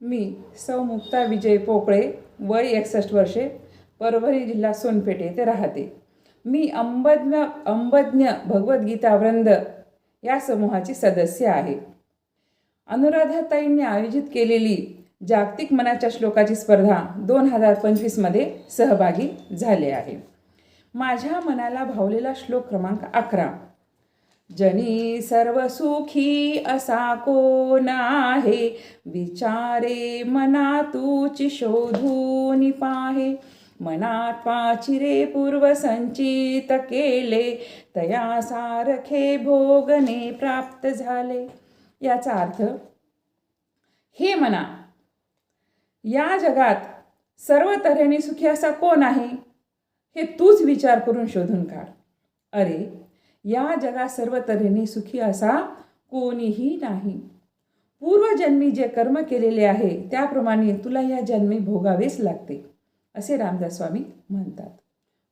मी सौ मुक्ता विजय पोकळे वय एकसष्ट वर्षे परभणी जिल्हा सोनपेठ येथे राहते. मी अंबज्ञ अंबज्ञ भगवद्गीता वृंद या समूहाची सदस्य आहे. अनुराधाताईंनी आयोजित केलेली जागतिक मनाच्या श्लोकाची स्पर्धा दोन हजार पंचवीसमध्ये सहभागी झाले आहे. माझ्या मनाला भावलेला श्लोक क्रमांक अकरा. जनी सर्व सुखी असा कोण आहे? विचारे मना तूची शोधून पाहे. मनात पाचिरे पूर्व संचित केले. तया सारखे भोगने प्राप्त झाले. याचा अर्थ हे मना या जगात सर्व तऱ्हेने सुखी असा कोण आहे? हे तूच विचार करून शोधून काढ. अरे या जगात सर्व तऱ्हेने सुखी असा कोणीही नाही. पूर्वजन्मी जे कर्म केलेले आहे त्याप्रमाणे तुला या जन्मी भोगावेच लागते असे रामदास स्वामी म्हणतात.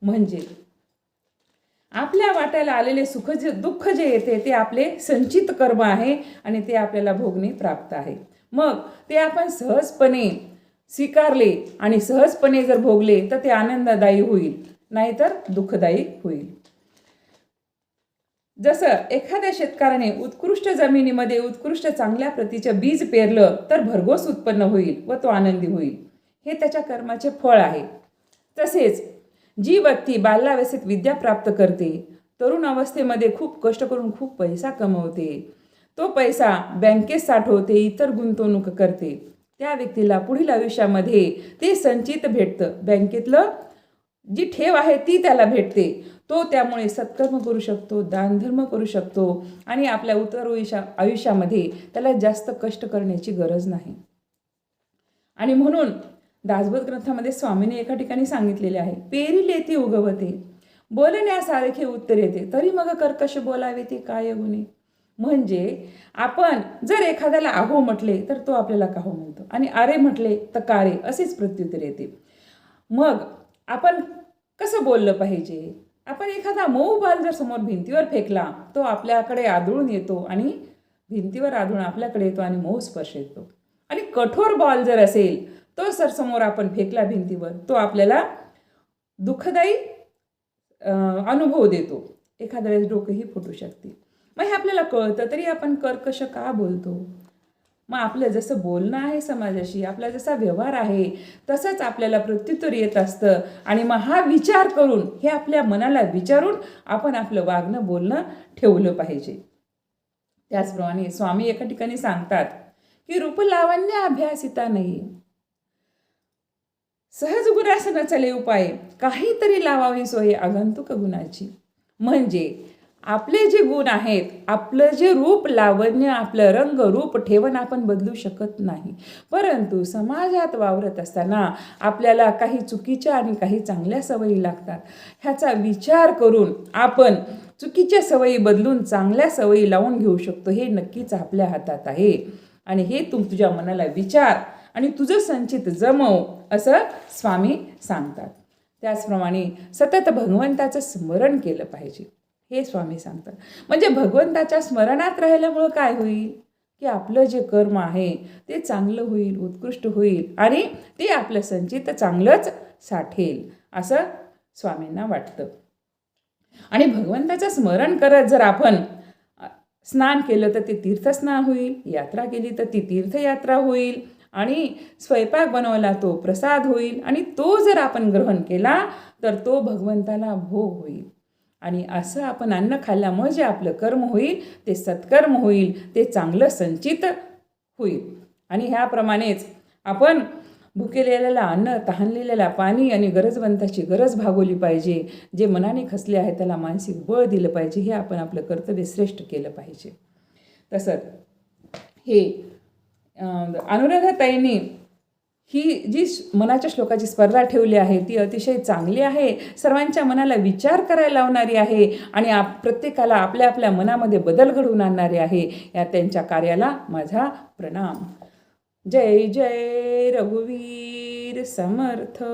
म्हणजे आपल्या वाट्याला आलेले सुख जे दुःख जे येते ते आपले संचित कर्म आहे आणि ते आपल्याला भोगणे प्राप्त आहे. मग ते आपण सहजपणे स्वीकारले आणि सहजपणे जर भोगले तर ते आनंददायी होईल नाहीतर दुःखदायी होईल. जसं एखाद्या शेतकऱ्याने उत्कृष्ट जमिनीमध्ये उत्कृष्ट चांगल्या प्रतीचं बीज पेरलं तर भरघोस उत्पन्न होईल व तो आनंदी होईल. हे त्याच्या कर्माचे फळ आहे. तसेच जी व्यक्ती बाल्यावस्थेत विद्या प्राप्त करते तरुण अवस्थेमध्ये खूप कष्ट करून खूप पैसा कमवते तो पैसा बँकेत साठवते इतर गुंतवणूक करते त्या व्यक्तीला पुढील आयुष्यामध्ये ते संचित भेटतं. बँकेतलं जी ठेव आहे ती त्याला भेटते. तो त्यामुळे सत्कर्म करू शकतो दानधर्म करू शकतो आणि आपल्या उत्तर आयुष्या आयुष्यामध्ये त्याला जास्त कष्ट करण्याची गरज नाही. आणि म्हणून दासबोध ग्रंथामध्ये स्वामीने एका ठिकाणी सांगितलेले आहे पेरिले ती उगवते बोलण्यासारखे उत्तर येते तरी मग कर्कश बोलावे ते काय गुणे म्हणजे आपण जर एखाद्याला आहो म्हटले तर तो आपल्याला काहो म्हणतो? आणि आरे म्हटले तर कारे असेच प्रत्युत्तर येते. मग आपण कसं बोललं पाहिजे? आपण एखादा मऊ बाल जर समोर भिंतीवर फेकला तो आपल्याकडे आदळून येतो आणि भिंतीवर आदळून आपल्याकडे येतो आणि मऊ स्पर्श येतो. आणि कठोर बॉल जर असेल तो सर समोर आपण फेकला भिंतीवर तो आपल्याला दुःखदायी अनुभव देतो. एखाद्या वेळेस डोकंही फुटू शकते. मग हे आपल्याला कळतं तरी आपण कर्कश का बोलतो? मग आपलं जसं बोलणं आहे समाजाशी आपला जसा व्यवहार आहे तसंच आपल्याला प्रत्युत्तर येत असतं. आणि मग हा विचार करून हे आपल्या मनाला विचारून आपण आपलं वागणं बोलणं ठेवलं पाहिजे. त्याचप्रमाणे स्वामी एका ठिकाणी सांगतात की रूपलावण्य अभ्यासिता नाही. सहज गुणास उपाय. काहीतरी लावावी सोय आगंतुक गुणाची. म्हणजे आपले जे गुण आहेत आपलं जे रूप लावण्य आपलं रंग रूप ठेवण आपण बदलू शकत नाही. परंतु समाजात वावरत असताना आपल्याला काही चुकीच्या आणि काही चांगल्या सवयी लागतात. ह्याचा विचार करून आपण चुकीच्या सवयी बदलून चांगल्या सवयी लावून घेऊ शकतो हे नक्कीच आपल्या हातात आहे. आणि हे तू तुझ्या मनाला विचार आणि तुझं संचित जमव असं स्वामी सांगतात. त्याचप्रमाणे सतत भगवंताचं स्मरण केलं पाहिजे. हे स्वामी सांगतात. म्हणजे भगवंताच्या स्मरणात राहिल्यामुळं काय होईल? की आपलं जे कर्म आहे ते चांगलं होईल उत्कृष्ट होईल आणि ते आपलं संचित चांगलंच साठेल असं स्वामींना वाटतं. आणि भगवंताचं स्मरण करत जर आपण स्नान केलं तर ते तीर्थस्नान होईल यात्रा केली तर ती तीर्थयात्रा होईल आणि स्वयंपाक बनवला तो प्रसाद होईल आणि तो जर आपण ग्रहण केला तर तो भगवंताला भोग होईल. आणि असं आपण अन्न खाल्ल्यामुळे जे आपलं कर्म होईल ते सत्कर्म होईल ते चांगलं संचित होईल. आणि ह्याप्रमाणेच आपण भुकेलेल्याला अन्न तहानलेल्याला पाणी आणि गरजवंताची गरज भागवली पाहिजे. जे मनाने खसले आहे त्याला मानसिक बळ दिलं पाहिजे. हे आपण आपलं कर्तव्य श्रेष्ठ केलं पाहिजे. तसंच हे अनुराधाताईंनी ही जी मनाच्या श्लोकाची स्पर्धा ठेवली आहे ती अतिशय चांगली आहे. सर्वांच्या मनाला विचार करायला लावणारी आहे आणि आप प्रत्येकाला आपल्या आपल्या मनामध्ये बदल घडवून आणणारी आहे. या त्यांच्या कार्याला माझा प्रणाम. जय जय रघुवीर समर्थ.